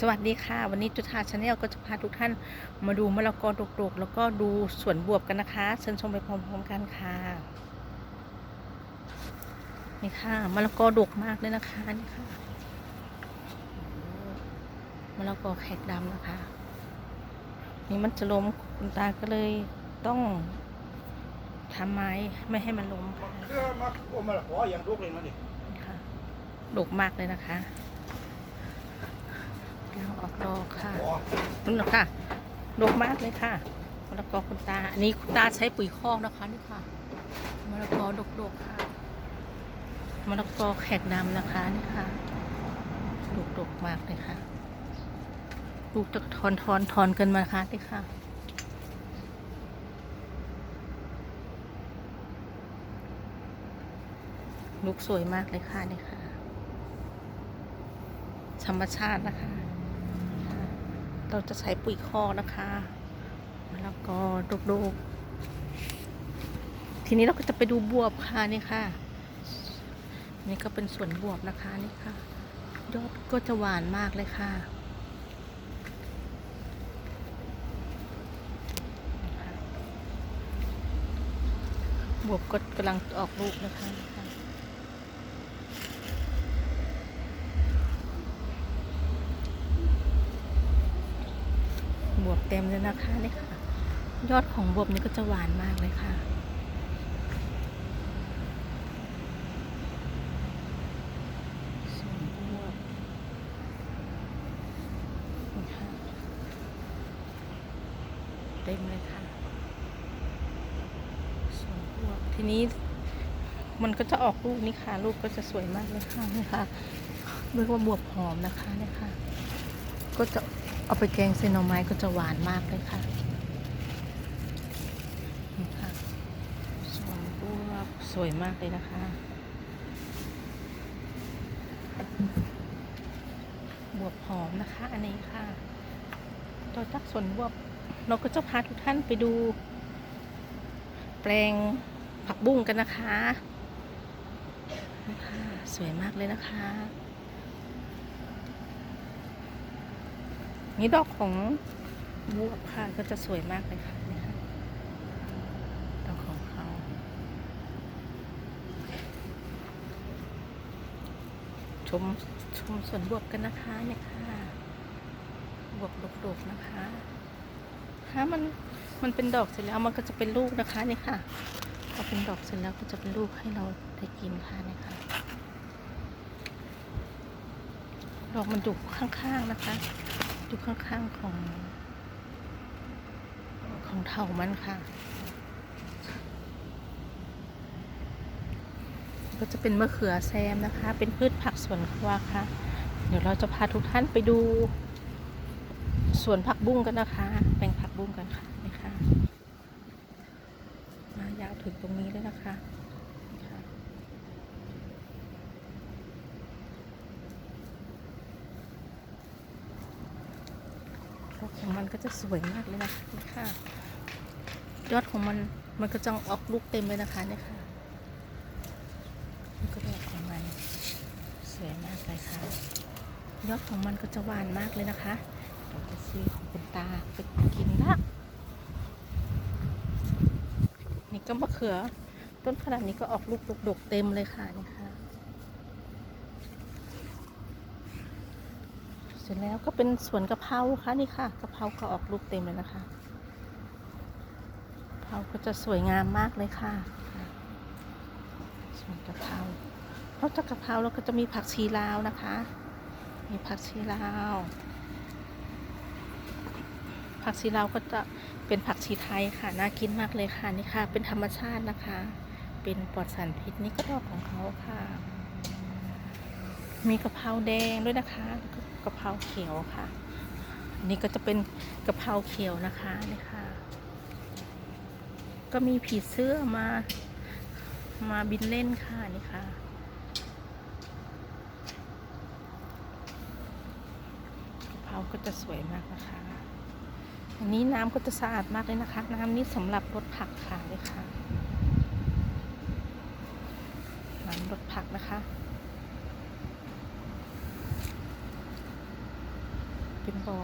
สวัสดีค่ะ วันนี้จุธาชาแนลก็จะพาทุกท่านมาดูมะละกอดกๆ แล้วก็ดูสวนบวบกันนะคะเชิญชมไปพร้อมๆกันค่ะนี่ค่ะมะละกอดกมากเลยนะคะนี่ค่ะมะละกอแขกดำนะคะ นี่มันจะล้มคุณตาก็เลยต้องทำไม้ไม่ให้มันล้มค่ะเรือมาโอ้มาละขออย่างลูกเลยมาดินี่ค่ะดกมากเลยนะคะกำลัง ออกดอกค่ะนั่นหละค่ะดกมากเลยค่ะมะละกอคุณตา อันนี้คุณตาใช้ปุ๋ยคอกนะคะนี่ค่ะมะละกอดกๆค่ะมะละกอแขกดำนะคะนี่ค่ะดกดกๆมากเลยค่ะลูกจะทอนทอนทอนกันมาค่ะนี่ค่ะลูกสวยมากเลยค่ะนี่ค่ะ ธรรมชาตินะคะ เราจะใช้ปุ๋ยคอกนะคะแล้วก็ลูกๆ ทีนี้เราก็จะไปดูบวบค่ะนี่ค่ะ นี่ก็เป็นสวนบวบนะคะนี่ค่ะ ยอดก็จะหวานมากเลยค่ะบวบก็กำลังออกลูกนะคะนี่ค่ะ บเต็มเลยนะคะนี่ค่ะ ยอดของบวบนี่ก็จะหวานมากเลยค่ะส่วนบวบนี่ค่ะ เต็มเลยค่ะสวนบวบทีนี้มันก็จะออกลูกนี่ค่ะ ลูกก็จะสวยมากเลยค่ะนี่ค่ะเรียกว่าบวบหอมนะคะเนี่ยค่ะ ก็จะ เอาไปแกงเซนหน่อไม้ก็จะหวานมากเลยค่ะนี่ค่ะสวนบวสวยมากเลยนะคะ บวบหอมนะคะ อันนี้ค่ะต่อจากสวนบวบเราก็จะพาทุกท่านไปดู แปลงผักบุ้งกันนะคะนี่ค่ะสวยมากเลยนะคะ นี่ดอกของบวบค่ะ ก็จะสวยมากเลยค่ะนี่ค่ะดอกของเขาชมชมสวนบวบกันนะคะเนี่ยค่ะบวบดกๆนะคะถ้ามันมันเป็นดอกเสร็จแล้วมันก็จะเป็นลูกนะคะนี่ค่ะพอเป็นดอกเสร็จแล้วก็จะเป็นลูกให้เราได้กินค่ะเนี่ยค่ะดอกมันอยู่ข้างๆนะคะ อยู่ข้างๆของ ของเถามันค่ะ ก็จะเป็นมะเขือแซมนะคะ เป็นพืชผักสวนครัวค่ะ เดี๋ยวเราจะพาทุกท่านไปดูสวนผักบุ้งกันนะคะ แปลงผักบุ้งกันค่ะนี่ค่ะมายาวถึงตรงนี้เลยนะคะนี่ค่ะ ดอ กของมันก็จะสวยมากเลยนะคะนี่ค่ะ ยอดของมันมันก็จะออกลูกเต็มเลยนะคะนี่ค่ะนี่ก็ดอกของมันสวยมากเลยค่ะ ยอดของมันก็จะหวานมากเลยนะคะเดี๋ยวจะซื้อของคุณตาไปกินละนี่ก็มะเขือ ต้นขนาดนี้ก็ออกลูกดกๆเต็มเลยค่ะนี่ค่ะ เสร็จแล้วก็เป็นสวนกะเพราค่ะนี่ค่ะกะเพราก็ออกลูกเต็มเลยนะคะกะเพราก็จะสวยงามมากเลยค่ะสวนกะเพรานอกจากกะเพราเราก็จะมีผักชีลาวนะคะ มีผักชีลาว ผักชีลาวก็จะเป็นผักชีไทยค่ะน่ากินมากเลยค่ะนี่ค่ะ เป็นธรรมชาตินะคะ เป็นปลอดสารพิษนี่ก็ดอกของเขาค่ะ มีกะเพราแดงด้วยนะคะแล้วก็กะเพราเขียวค่ะอันนี้ก็จะเป็นกะเพราเขียวนะคะนี่ค่ะ ก็มีผีเสื้อมา มาบินเล่นค่ะนี่ค่ะ กะเพราก็จะสวยมากนะคะ อันนี้น้ำก็จะสะอาดมากเลยนะคะ น้ำนี้สำหรับรดผักค่ะเลยค่ะน้ำรดผักนะคะ เป็นบ่อ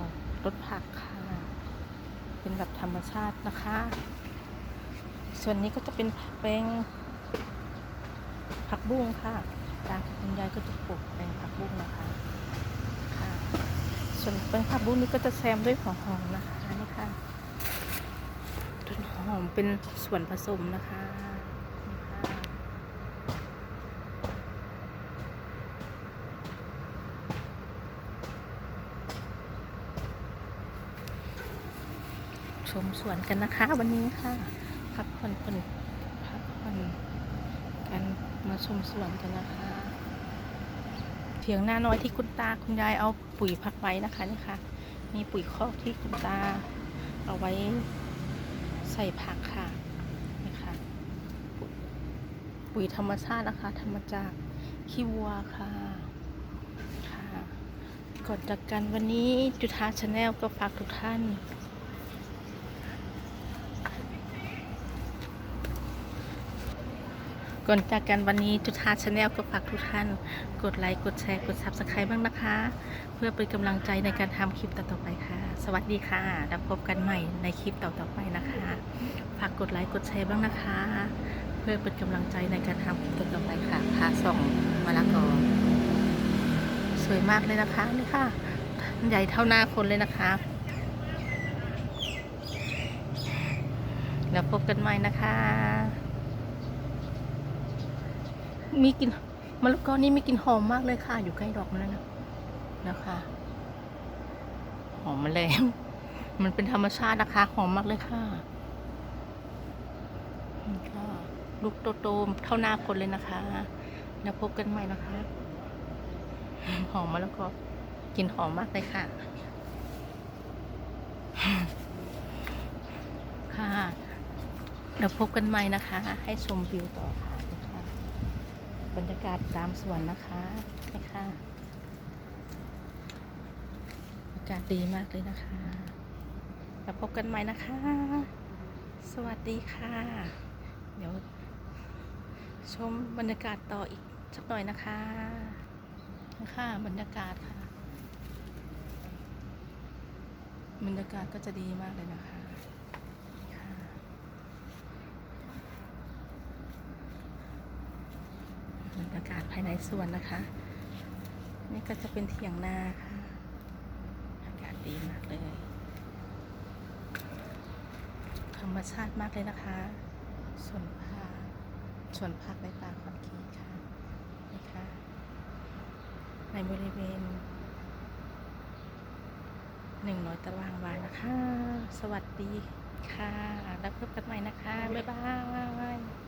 รถผักค่ะ เป็นแบบธรรมชาตินะคะ ส่วนนี้ก็จะเป็นแปลงผักบุ้งค่ะตาคุณยายก็จะปลูกแปลงผักบุ้งนะคะค่ะ ส่วนแปลงผักบุ้งนี้ก็จะแซมด้วยหัวหอมนะคะนี่ค่ะต้นหอมเป็นส่วนผสมนะคะนี่ค่ะชม สวนกันนะคะ วันนี้ค่ะพักผ่อนผ่อนพักผ่อนกันมาชมสวนกันนะคะเถียงหน้าน้อยที่คุณตาคุณยายเอาปุ๋ยพักไว้นะคะนี่ค่ะ มีปุ๋ยคอกที่คุณตา เอาไว้ใส่ผักค่ะนี่ค่ะ ปุ๋ยธรรมชาตินะคะทำมาจากขี้วัวค่ะค่ะก่อนจากกันวันนี้จุธาชาแนลก็ฝากทุกท่าน ก่อนจากกันวันนี้จุธาชาแนลก็ฝากทุกท่าน กดไลค์ กดแชร์ กด Subscribe บ้างนะคะ เพื่อเป็นกำลังใจในการทำคลิปต่อๆไปค่ะ สวัสดีค่ะ แล้วพบกันใหม่ในคลิปต่อๆไปนะคะ ฝากกดไลค์ กดแชร์บ้างนะคะ เพื่อเป็นกำลังใจในการทำคลิปต่อๆไปค่ะพาส่องมะละกอสวยมากเลยนะคะนี่ค่ะ ใหญ่เท่าหน้าคนเลยนะคะแล้วพบกันใหม่นะคะ มีกลิ่นมะละกอนี่มีกลิ่นหอมมากเลยค่ะ อยู่ใกล้ดอกมันแล้วนะนะคะหอมมาแล้วมันเป็นธรรมชาตินะคะหอมมากเลยค่ะก็ลูกโตๆเท่าหน้าคนเลยนะคะ แล้วพบกันใหม่นะคะ หอมมะละกอกลิ่นหอมมากเลยค่ะ ค่ะ แล้วพบกันใหม่นะคะ ให้ชมวิวต่อค่ะ บรรยากาศตามสวนนะคะนี่ค่ะอากาศดีมากเลยนะคะแล้วพบกันใหม่นะคะ สวัสดีค่ะ เดี๋ยว ชมบรรยากาศต่ออีกสักหน่อยนะคะนะคะบรรยากาศค่ะ บรรยากาศก็จะดีมากเลยนะคะค่ะ บรรยากาศภายในสวนนะคะ นี่ก็จะเป็นเถียงนาค่ะ อากาศดีมากเลย ธรรมชาติมากเลยนะคะสวนผักสวนผักในป่าคอนกีค่ะนี่ค่ะ ในบริเวณหนึ่งร้อยตารางวานะคะ สวัสดีค่ะ แล้วพบกันใหม่นะคะ บ๊ายบาย